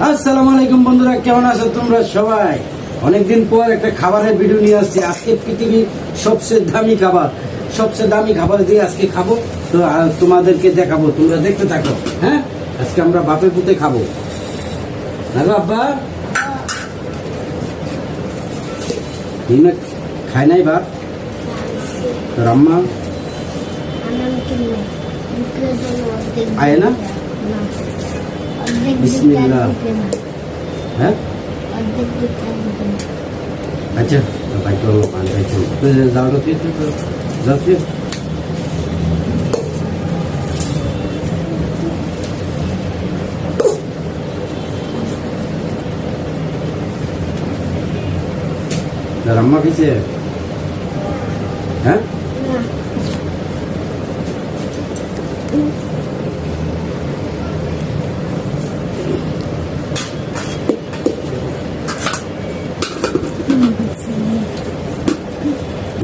আসসালামু আলাইকুম বন্ধুরা কেমন আছো তোমরা সবাই? অনেকদিন পর একটা খাবারের ভিডিও নিয়ে আসছি। আজকে পৃথিবীর সবচেয়ে দামি খাবার সবচেয়ে দামি খাবার দিয়ে আজকে খাব। তো তোমাদেরকে দেখাবো। তোমরা দেখতে থাকো হ্যাঁ? আজকে আমরা বাপে পুঁতে খাব। না গো আব্বা? খায় নাই ভাত? তোর আম্মা? আয় না? বিসমিল্লাহ। হ্যাঁ আচ্ছা ভাই তো পান ভাই তো তো যাও তো তুই তো যাও তুই তোর আম্মা কিছে হ্যাঁ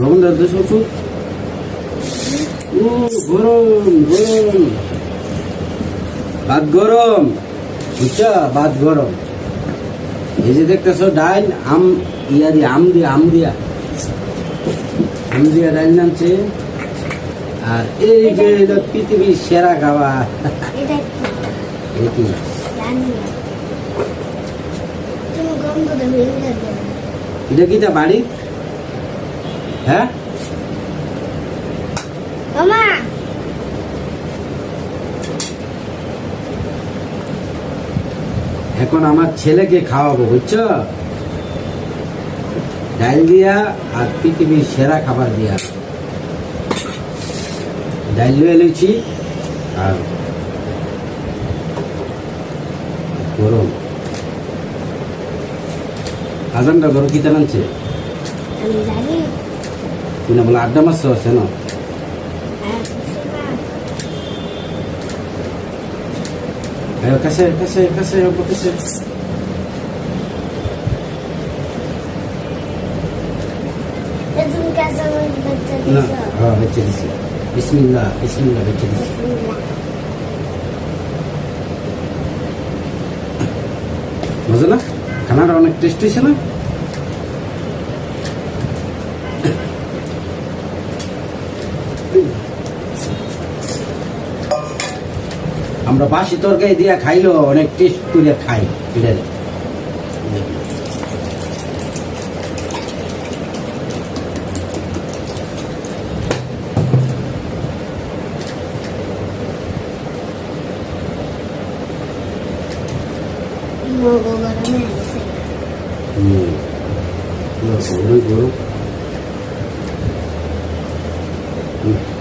দাও দুশো ওষুধ ও গরম গরম। ভাত গরম। বুঝছ? ভাত গরম। এই যে দেখতেছো ডাইল আম ইয়া দিয়ে আম দিয়া আম দিয়া। আম দিয়া ডাইল নামছে। আর এই যে পৃথিবীর সেরা খাবার। এটি এটা কি তা বাড়ি? হ্যাঁ? এখন আমার ছেলেকে খাওয়াবো বুঝছ? ডাল দিয়া আর পৃথিবীর সেরা খাবার দিয়া। ডাল লয়ে লইছি আর গরম। আজানটা গরম কিতা নামছে কিনা বলে আড্ডা মাছ আছে না Ayo kasih, kasih, kasih, apa kasih? না হ্যাঁ বেঁচে দিছি বিসমিল্লাহ বিসমিল্লাহ বেঁচে দিছি মজা না খানাটা অনেক টেস্ট হয়েছে না আমরা বাসি তরকারি দিয়া খাইলো অনেক টেস্ট করে খাই এটা হুম হুম।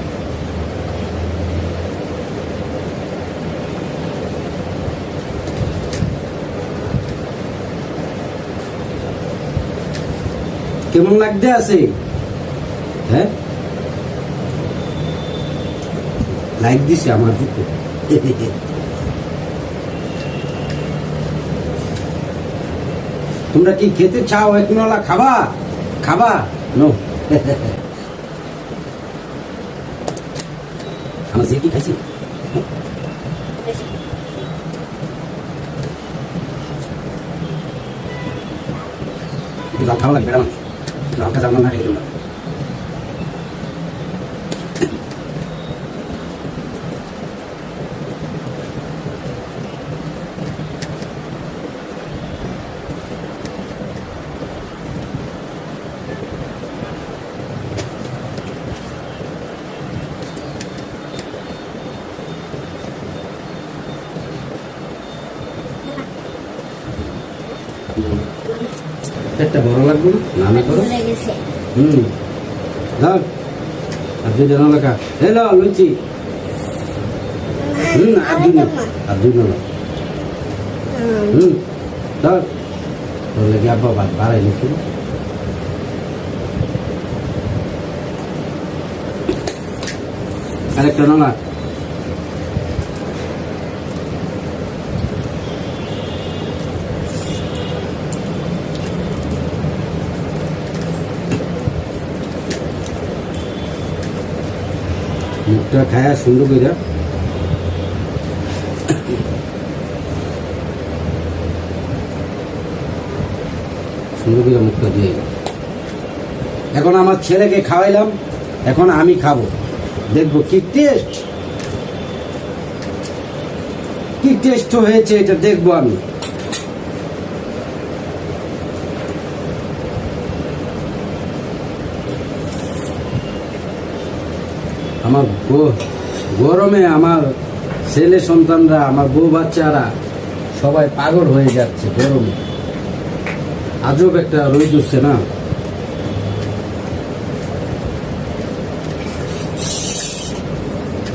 কেমন লাগতে আছে? হ্যাঁ? লাইক দিছে আমার দিকে। তোমরা কি খেতে চাও? এক নলা খাবা? খাবা? নো আমার কি খাইছি। খাওয়া লাগবে না জলটা জানো একটা বড় লাগবে না? না না করো। হুম। ধর দুই জন লেখা। হ্যালো লুচি। হুম আর দুই না আর দুই না হুম। ধর তোর লেগে আব্বা ভাত বাড়াই নিচ্ছিল আরেকটা নলা মুখটা খায়া সুন্দর করে সুন্দর করে মুখটা দিয়ে। এখন আমার ছেলেকে খাওয়াইলাম, এখন আমি খাব। দেখব কি টেস্ট। কি টেস্ট হয়েছে এটা দেখব আমি। আমার গরমে আমার ছেলে সন্তানরা, আমার বউ বাচ্চারা সবাই পাগল হয়ে যাচ্ছে গরমে। আজব একটা রোদ উঠছে না?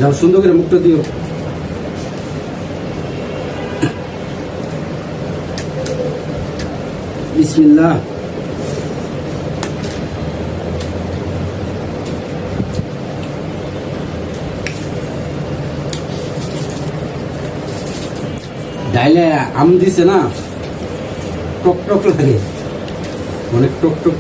যাও, সুন্দর করে মুখটা দিও। বিসমিল্লাহ। ডাইলে আম দিছে না? টক টক লাগে। অনেক টক টক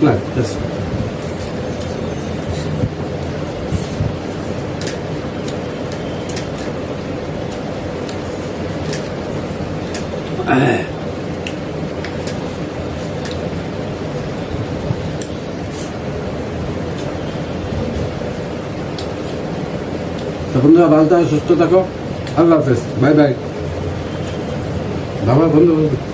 তো বন্ধুরা, ভালো থাকো, সুস্থ থাকো। আল্লাহ হাফেজ। Bye bye. ¿Daba? ¿Dónde? dónde?